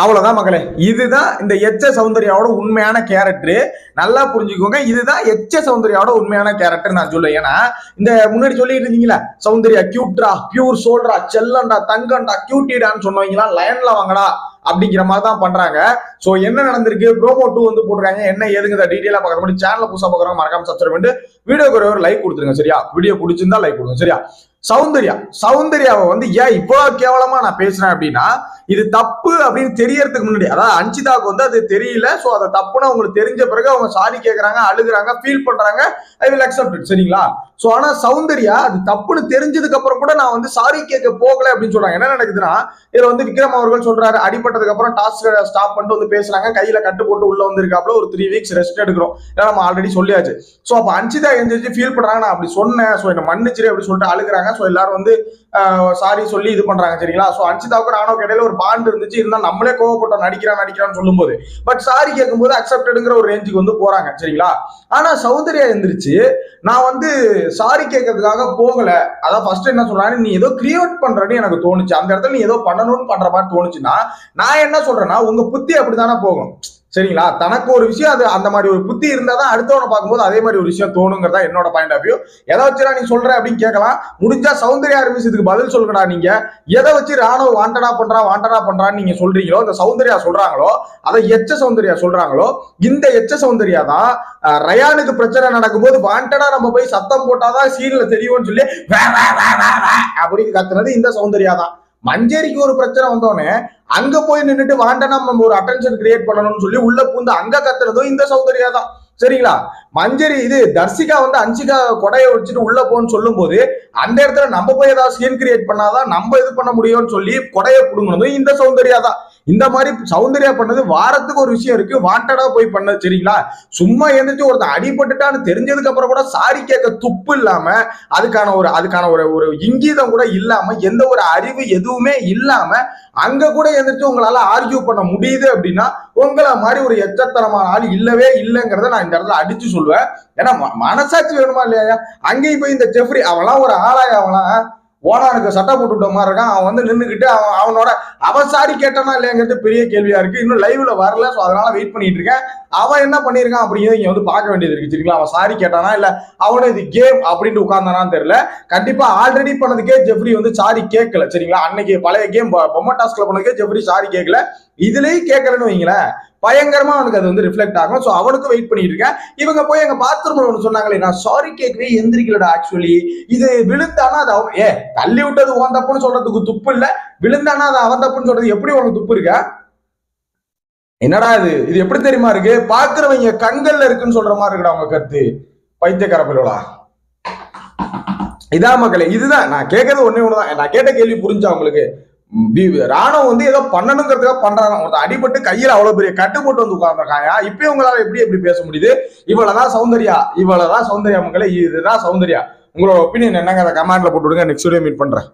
அவ்வளோதான் மக்களே. இதுதான் இந்த எச்ச சௌந்தர்யாவோட உண்மையான கேரக்டர் நல்லா புரிஞ்சுக்கோங்க. இதுதான் எச்ச சௌந்தர்யாவோட உண்மையான கேரக்டர் நான் சொல்லுவேன் ஏன்னா இந்த முன்னாடி சொல்லிட்டு இருந்தீங்களா சௌந்தர்யா கியூட்ரா பியூர் சோல்ரா செல்லண்டா தங்கண்டா கியூட்டிடான்னு சொன்னவங்களாம் லைன்ல வாங்கடா அப்படிங்கிற மாதிரி தான் பண்றாங்க. ஸோ என்ன நடந்திருக்கு? ப்ரோமோ டூ வந்து போட்டிருக்காங்க. என்ன ஏதுங்க டீட்டெயிலாக பார்க்குற மாதிரி சேனல் புதுசாக பார்க்கறவங்க மறக்காம சப்ஸ்கிரைப் பண்ணிட்டு வீடியோக்கு ஒரு லைக் கொடுத்துருங்க சரியா? வீடியோ பிடிச்சிருந்தா லைக் கொடுங்க சரியா? சௌந்தர்யா. சௌந்தர்யாவை வந்து ஏன் இவ்வளவு கேவலமா நான் பேசுறேன் அப்படின்னா இது தப்பு அப்படின்னு தெரியறதுக்கு முன்னாடி அதாவது அஞ்சிதாவுக்கு வந்து அது தெரியல சோ அதை தப்புன்னு அவங்களுக்கு தெரிஞ்ச பிறகு அவங்க சாரி கேட்கறாங்க அழுகுறாங்க ஃபீல் பண்றாங்க ஐ வில் அக்செப்ட் சரிங்களா? ஸோ ஆனால் சௌந்தர்யா அது தப்புன்னு தெரிஞ்சதுக்கு அப்புறம் கூட நான் வந்து சாரி கேட்க போகல அப்படின்னு சொல்றாங்க என்ன நடக்குதுன்னா இதில் வந்து விக்ரம் அவர்கள் சொல்றாரு அடிபட்டதுக்கு அப்புறம் டாஸ்க் ஸ்டாப் பண்ணிட்டு வந்து பேசுறாங்க. கையில கட்டு போட்டு உள்ள வந்திருக்காப்புல ஒரு த்ரீ வீக்ஸ் ரெஸ்ட் எடுக்கிறோம். ஏன்னா நம்ம ஆல்ரெடி சொல்லியாச்சு. ஸோ அப்போ அஞ்சிதா எந்திரிச்சு ஃபீல் பண்றாங்க. நான் அப்படி சொன்னேன். ஸோ என்ன மன்னிச்சிரு அப்படின்னு சொல்லிட்டு அழுகுறாங்க. ஸோ எல்லாரும் வந்து சாரி சொல்லி இது பண்றாங்க சரிங்களா? ஸோ அஞ்சிதாவுக்கு ராணுவ இடையில ஒரு பாண்ட் இருந்துச்சு. இருந்தால் நம்மளே கோவப்பட்டோம். நடிக்கிறான் நடிக்கிறான்னு சொல்லும்போது. பட் சாரி கேட்கும்போது அக்செப்டடுங்கிற ஒரு ரேஞ்சுக்கு வந்து போறாங்க சரிங்களா? ஆனா சௌந்தர்யா எந்திரிச்சு நான் வந்து சாரி கேட்கறதுக்காக போகல. அதான் ஃபர்ஸ்ட் என்ன சொல்றாங்க நீ ஏதோ கிரியேட் பண்றன்னு எனக்கு தோணுச்சு. அந்த இடத்துல நீ ஏதோ பண்ணணும்னு பண்ற மாதிரி தோணுச்சுன்னா நான் என்ன சொல்றேன்னா உங்க புத்தி அப்படித்தானே போகும். சரிங்களா? தனக்கு ஒரு விஷயம் அது அந்த மாதிரி ஒரு புத்தி இருந்தால் தான் அடுத்தவனை பார்க்கும்போது அதே மாதிரி ஒரு விஷயம் தோணுங்கிறதா என்னோட பாயிண்ட் ஆஃப் வியூ எதை வச்சுடா நீ சொல்ற அப்படின்னு கேட்கலாம். முடிஞ்சா சௌந்தர்யா ஆர்மிஸ் இதுக்கு பதில் சொல்லுங்கடா நீங்க. எதை வச்சு ராணுவ வாண்டடா பண்றா வாண்டடா பண்றான்னு நீங்க சொல்றீங்களோ இந்த சௌந்தர்யா சொல்றாங்களோ அதை எச்ச சௌந்தர்யா சொல்றாங்களோ இந்த எச்ச சௌந்தர்யா தான் ரயானுக்கு பிரச்சனை நடக்கும்போது வாண்டடா நம்ம போய் சத்தம் போட்டாதான் சீன்ல தெரியும்னு சொல்லி அப்படின்னு கத்துனது இந்த சௌந்தர்யா தான். மஞ்சேரிக்கு ஒரு பிரச்சனை வந்தோடனே அங்க போய் நின்றுட்டு வாண்டனா நம்ம ஒரு அட்டென்ஷன் கிரியேட் பண்ணணும்னு சொல்லி உள்ள பூந்து அங்க கத்துனதும் இந்த சௌந்தர்யா தான். சரிங்களா? மஞ்சரி இது தர்சிகா வந்து அஞ்சிகா கொடையை வச்சுட்டு உள்ள போன்னு சொல்லும் போது அந்த இடத்துல நம்ம போய் ஏதாவது சீன் கிரியேட் பண்ணாதான் நம்ம இது பண்ண முடியும்னு சொல்லி கொடையை புடுங்கினதும் இந்த சௌந்தர்யா தான். இந்த மாதிரி சௌந்தர்யா பண்ணது வாரத்துக்கு ஒரு விஷயம் இருக்கு. வாண்டடா போய் பண்ணது சரிங்களா? சும்மா எழுந்திரிச்சு ஒருத்தன் அடிபட்டுட்டான்னு தெரிஞ்சதுக்கு அப்புறம் கூட சாரி கேட்க துப்பு இல்லாம அதுக்கான ஒரு அதுக்கான ஒரு ஒரு இங்கீதம் கூட இல்லாம எந்த ஒரு அறிவு எதுவுமே இல்லாம அங்க கூட எந்திரிச்சு உங்களால ஆர்கியூ பண்ண முடியுது அப்படின்னா உங்களை மாதிரி ஒரு எச்சத்தனமான ஆள் இல்லவே இல்லைங்கிறத நான் இந்த இடத்துல அடிச்சு சொல்லுவேன். ஏன்னா ம- மனசாட்சி வேணுமா இல்லையா? அங்கேயும் போய் இந்த ஜெஃப்ரி அவெல்லாம் ஒரு ஆளாய அவன்லாம் ஓனானுக்கு சட்டை போட்டு விட்ட மாதிரி இருக்கான். அவன் வந்து நின்றுக்கிட்டு அவன் அவனோட அவன் சாரி கேட்டானா இல்லையாங்கிறது பெரிய கேள்வியா இருக்கு. இன்னும் லைவ்ல வரல ஸோ அதனால வெயிட் பண்ணிட்டு இருக்கேன். அவன் என்ன பண்ணியிருக்கான் அப்படிங்கிறது இங்க வந்து பார்க்க வேண்டியது இருக்கு சரிங்களா? அவன் சாரி கேட்டானா இல்ல அவனும் இது கேம் அப்படின்ட்டு உட்கார்ந்தானான்னு தெரியல. கண்டிப்பா ஆல்ரெடி பண்ணதுக்கே ஜெஃப்ரி வந்து சாரி கேட்கல சரிங்களா? அன்னைக்கு பழைய கேம் பொம்மை டாஸ்க்ல பண்ணதுக்கே ஜெஃப்ரி சாரி கேட்கல. இதுலயும் கேட்கலன்னு வைங்களேன். பயங்கரமா அவனுக்கு அது வந்து ரிஃப்ளெக்ட் ஆகும். ஸோ அவனுக்கும் வெயிட் பண்ணிட்டு இருக்கேன் இவங்க போய் எங்க பாத்ரூம்ல ஒன்று சொன்னாங்களே நான் சாரி கேட்கவே எந்திரிக்கலடா ஆக்சுவலி இது விழுந்தானா அது அவன் ஏ தள்ளி விட்டது ஓன் தப்புன்னு சொல்றதுக்கு துப்பு இல்ல. விழுந்தானா அது அவன் தப்புன்னு சொல்றது எப்படி உனக்கு துப்பு இருக்க? என்னடா இது? இது எப்படி தெரியுமா இருக்கு? பாக்குறவங்க கண்கள்ல இருக்குன்னு சொல்ற மாதிரி இருக்குடா அவங்க கருத்து. பைத்தியக்கார பிள்ளோடா இதான் மக்களே இதுதான். நான் கேட்கறது ஒன்னே ஒண்ணுதான். நான் கேட்ட கேள்வி புரிஞ்சா உங்களுக்கு. ராணுவம் வந்து ஏதோ பண்ணணுங்கிறதுக்காக பண்றாங்க. ஒருத்தன் அடிபட்டு கையில அவ்வளவு பெரிய கட்டு போட்டு வந்து உட்கார்ந்துருக்காங்க. இப்பயும் உங்களால எப்படி எப்படி பேச முடியுது? இவ்வளவுதான் சௌந்தர்யா. இவ்வளவுதான் சௌந்தர்யா மக்களே இதுதான் சௌந்தர்யா. உங்களோட ஒப்பீனியன் என்னங்க அதை கமெண்ட்ல போட்டு விடுங்க. நெக்ஸ்ட் வீடியோ மீட் பண்றேன்.